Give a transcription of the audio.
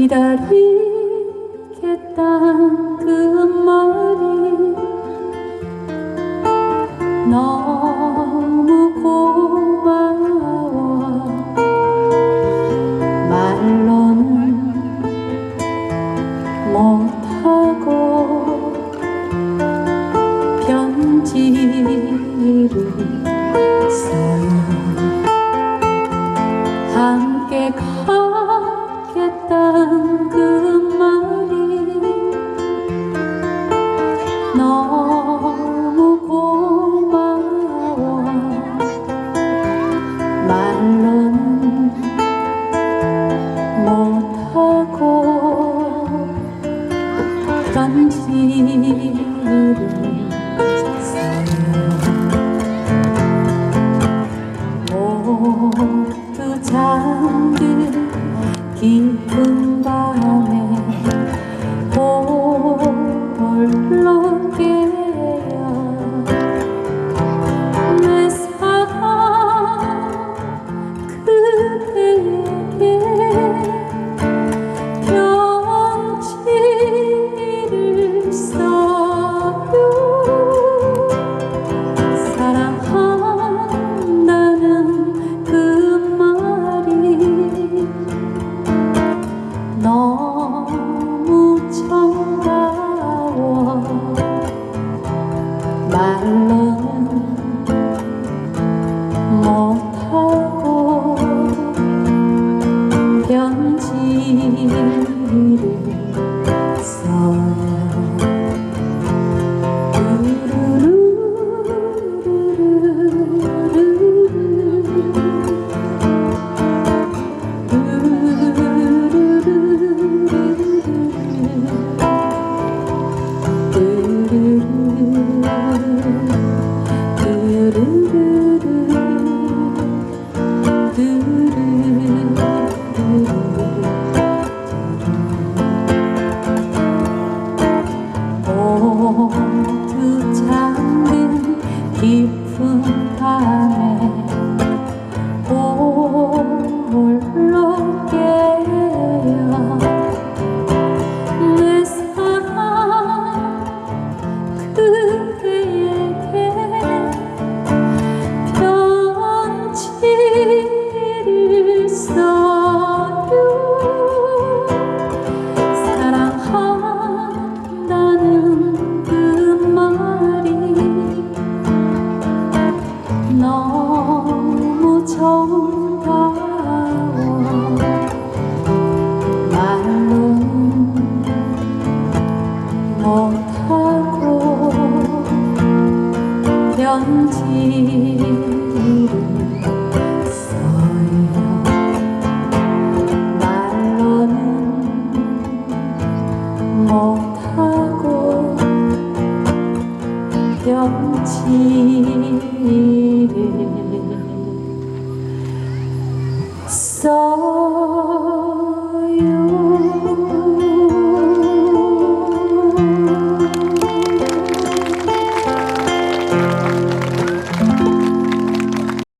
기다리겠다 그 말이. 너무 고마워. 말로는 못하고 편지 모두 잠든 기쁨 望他。 깊은 밤에 못하고 변치를